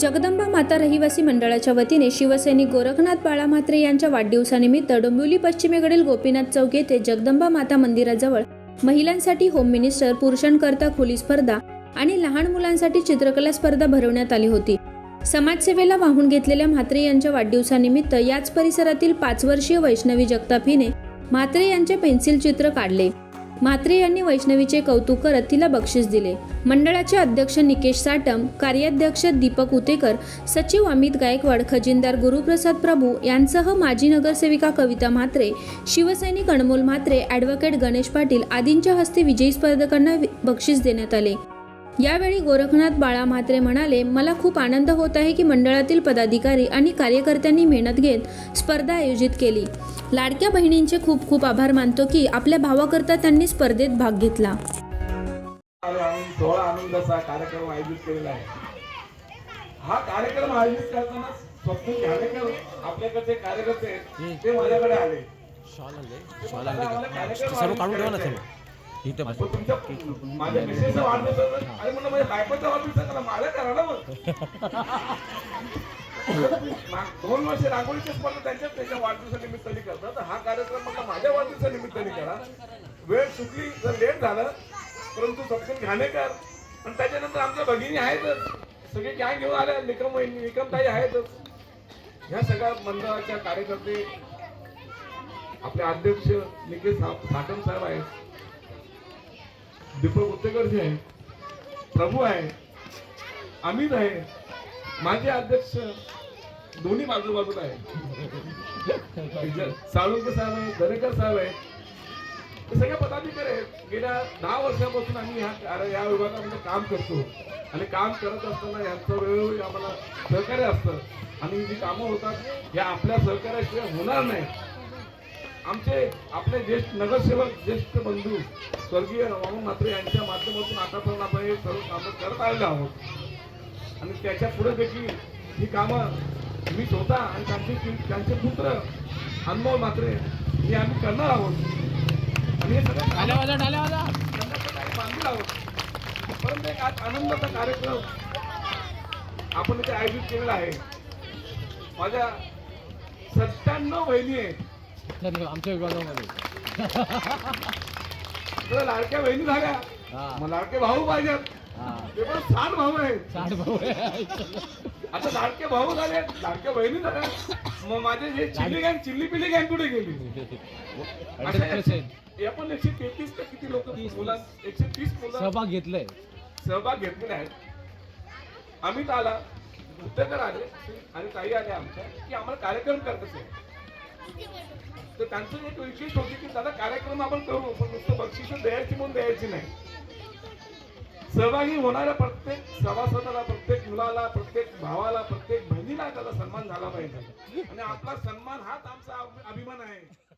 जगदंबा माता रहिवासी मंडळाच्या वतीने शिवसैनिक गोरखनाथ बाळा म्हात्रे यांच्या वाढदिवसानिमित्त डोंबिवली पश्चिमेकडील गोपीनाथ चौक येथे जगदंबा माता मंदिराजवळ महिलांसाठी होम मिनिस्टर पुरुषांकरता खोली स्पर्धा आणि लहान मुलांसाठी चित्रकला स्पर्धा भरवण्यात आली होती. समाजसेवेला वाहून घेतलेल्या म्हात्रे यांच्या वाढदिवसानिमित्त याच परिसरातील पाच वर्षीय वैष्णवी जगताप हिने म्हात्रे यांचे पेन्सिल चित्र काढले. म्हात्रे यांनी वैष्णवीचे कौतुक करत तिला बक्षीस दिले. मंडळाचे अध्यक्ष निकेश साटम कार्याध्यक्ष दीपक उतेकर सचिव अमित गायकवाड खजिनदार गुरुप्रसाद प्रभू यांसह माजी नगरसेविका कविता म्हात्रे शिवसैनिक अनमोल म्हात्रे ॲडव्होकेट गणेश पाटील आदींच्या हस्ते विजयी स्पर्धकांना बक्षीस देण्यात आले. यावेळी गोरखनाथ बाळा म्हात्रे म्हणाले मला खूप आनंद होत आहे की मंडळातील पदाधिकारी आणि कार्यकर्त्यांनी मेहनत घेत स्पर्धा आयोजित केली. लाडक्या बहिणींचे खूप खूप आभार मानतो की आपल्या भावाकरता त्यांनी स्पर्धेत भाग घेतला. आणि आम्ही सोहळा आनंदाचा कार्यक्रम आयोजित केलेला आहे. हा कार्यक्रम आयोजित करताना स्वप्न घाणेकर आपल्याकडचे कार्यकर्ते आहेत, ते माझ्याकडे आले. शॉल आणले ते शॉल मला आणले आम्हाला का? कार्यक्रम सर्व काढून ठेवा ना सर्व. इथं बस. माझ्या मिसेसचा वाढदिवस आहे. अरे म्हणलं माझ्या बायकोचा वाढदिवस माझ्या करा ना मग. मा- दोन वर्ष रांगोळीची स्पर्धा त्यांच्या त्याच्या वाढदिवसानिमित्ताने करतात तर हा कार्यक्रम म्हटलं माझ्या वाढदिवसानिमित्ताने करा. वेळ चुकली जर लेट झालं परंतु सपकन घाणेकर आणि त्याच्यानंतर आमच्या भगिनी आहेतच सगळे गॅंग घेऊन आल्या निकम वहिनी- निकमताई आहेतच ह्या सगळ्या मंडळाच्या कार्यकर्ते आपले अध्यक्ष निकेश सा- साटम साहेब आहेत. दीपक उत्तेकर जे आहे प्रभू आहे अमित आहे माझे अध्यक्ष दोन्ही बाजू आहेत आहे साळुंके साहेब आहे दरेकर साहेब आहे हे सगळे पदाधिकारी आहेत. गेल्या दहा वर्षापासून आम्ही ह्या या विभागामध्ये काम करतो. आणि काम करत असताना यांचं वेळोवेळी आम्हाला सहकार्य असतं. आणि जी कामं होतात या आपल्या सहकार्याशिवाय होणार नाही. आमचे आपले ज्येष्ठ नगरसेवक ज्येष्ठ बंधू स्वर्गीय वामन म्हात्रे यांच्या माध्यमातून आतापर्यंत आपण हे सर्व कामं करत आलेलो आहोत. आणि त्याच्या पुढे देखील ही कामं मी स्वतः आणि त्यांचे त्यांचे पुत्र अनमोल म्हात्रे हे आम्ही करणार आहोत. आणि हे सगळं बांधील आहोत. परंतु एक आज आनंदाचा कार्यक्रम आपण इथे आयोजित केलेला आहे. माझ्या सत्त्याण्णव बहिणी आहेत. आमच्या विभागामध्ये. लाडक्या बहिणी झाल्या. हा. मग लाडके भाऊ पाहिजेत. हा. ते पण सात भाऊ आहेत. साठ भाऊ आहे. आता लाडके भाऊ झाले लाडक्या बहिणी झाल्या. मग माझे जे चिल्ली गँग चिल्ली पिल्ली गँग कुठे गेली? अशा 100% आपण एकशे तेहतीस का किती लोक मुलं एकशे तीस मुलं सहभाग घेतलाय. सहभाग घेतलेले आहेत. अमित आला उत्तरकर आले आणि ताई आले आमच्या की आम्हाला कार्यक्रम करायचे आहे. तर त्यांचं एक विशेष होती की दादा कार्यक्रम आपण करू पण नुसतं बक्षीस द्यायची म्हणून द्यायची नाही. सहभागी होणाऱ्या प्रत्येक सभासदाला प्रत्येक मुलाला प्रत्येक भावाला प्रत्येक बहिणीला त्याचा सन्मान झाला पाहिजे. आणि आपला सन्मान हाच आमचा अभिमान आहे.